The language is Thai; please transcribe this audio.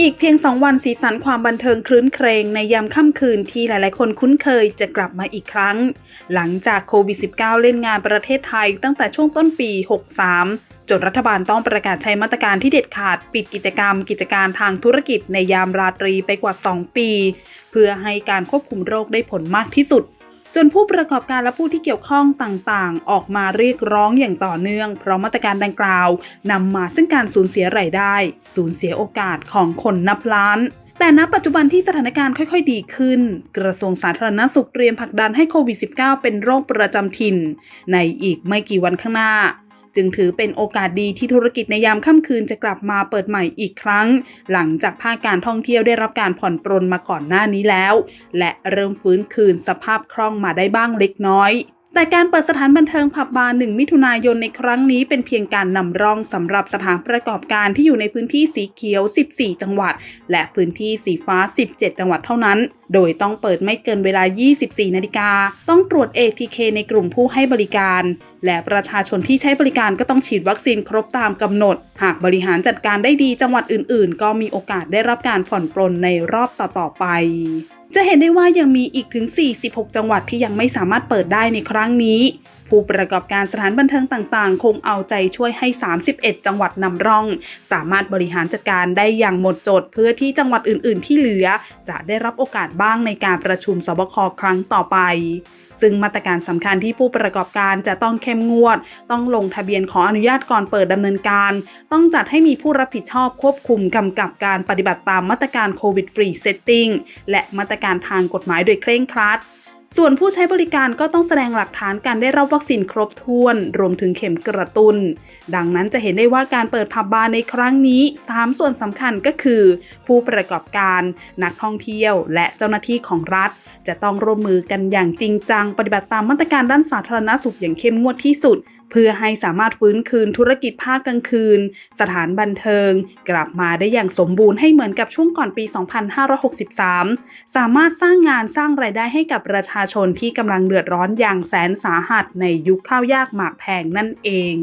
อีกเพียง2วันสีสันความบันเทิงคลื้นเครงในยามค่ำคืนที่หลายๆ คนคุ้นเคยจะกลับมาอีกครั้ง หลังจากโควิด -19 เล่นงานประเทศไทยตั้งแต่ช่วงต้นปี 63 จนรัฐบาลต้องประกาศใช้มาตรการที่เด็ดขาดปิดกิจกรรม กิจการทางธุรกิจในยามราตรีไปกว่า 2 ปี เพื่อให้การควบคุมโรคได้ผลมากที่สุด จนผู้ประกอบการและผู้ที่เกี่ยวข้องต่างๆ ออกมาเรียกร้องอย่างต่อเนื่อง เพราะมาตรการดังกล่าวนำมาซึ่งการสูญเสียรายได้ สูญเสียโอกาสของคนนับล้านแต่ณปัจจุบันที่สถานการณ์ค่อยๆ ดีขึ้น กระทรวงสาธารณสุขเตรียมผลักดันให้โควิด -19 เป็นโรคประจำถิ่น ในอีกไม่กี่วันข้างหน้า จึงถือเป็นโอกาสดีที่ธุรกิจในยามค่ำคืนจะกลับมาเปิดใหม่อีกครั้ง หลังจากภาคการท่องเที่ยวได้รับการผ่อนปรนมาก่อนหน้านี้แล้ว และเริ่มฟื้นคืนสภาพคล่องมาได้บ้างเล็กน้อย แต่การเปิดสถานบันเทิงผับบาร์1มิถุนายนในครั้งนี้เป็นเพียงการนำร่องสำหรับสถานประกอบการที่อยู่ในพื้นที่สีเขียว 14 จังหวัด และพื้นที่สีฟ้า 17 จังหวัดเท่านั้น โดยต้องเปิดไม่เกินเวลา 24 นาฬิกา ต้องตรวจ ATK ในกลุ่มผู้ให้บริการ และประชาชนที่ใช้บริการก็ต้องฉีดวัคซีนครบตามกำหนด หากบริหารจัดการได้ดีจังหวัดอื่น ๆ ก็มีโอกาสได้รับการผ่อนปรนในรอบต่อๆไป จะเห็นได้ว่ายังมีอีกถึง 46 จังหวัดที่ยังไม่สามารถเปิดได้ในครั้งนี้ ผู้ประกอบการสถานบันเทิงต่างๆ คงเอาใจช่วยให้ 31 จังหวัดนำร่อง สามารถบริหารจัดการได้อย่างหมดจด เพื่อที่จังหวัดอื่น ๆ ที่เหลือ จะได้รับโอกาสบ้างในการประชุมสบคครั้งต่อไป ซึ่งมาตรการสำคัญที่ผู้ประกอบการจะต้องเข้มงวด ต้องลงทะเบียนขออนุญาตก่อนเปิดดำเนินการ ต้องจัดให้มีผู้รับผิดชอบควบคุมกำกับการปฏิบัติตามมาตรการโควิดฟรีเซตติ้งและมาตรการทางกฎหมายโดยเคร่งครัด ส่วนผู้ใช้บริการก็ต้องแสดงหลักฐานการได้รับวัคซีนครบถ้วน รวมถึงเข็มกระตุน้น ดังนั้นจะเห็นได้ว่าการเปิดผับบาร์ในครั้งนี้ 3 ส่วนสำคัญก็คือ ผู้ประกอบการ นักท่องเที่ยว และเจ้าหน้าที่ของรัฐ จะต้องร่วมมือกันอย่างจริงจัง ปฏิบัติตามมาตรการด้านสาธารณสุขอย่างเข้มงวดที่สุด เพื่อให้สามารถฟื้นคืนธุรกิจภาคกลางคืน สถานบันเทิง กลับมาได้อย่างสมบูรณ์ให้เหมือนกับช่วงก่อนปี 2563 สามารถสร้างงานสร้างรายได้ให้กับประชาชนที่กำลังเดือดร้อนอย่างแสนสาหัสในยุคข้าวยากหมากแพงนั่นเอง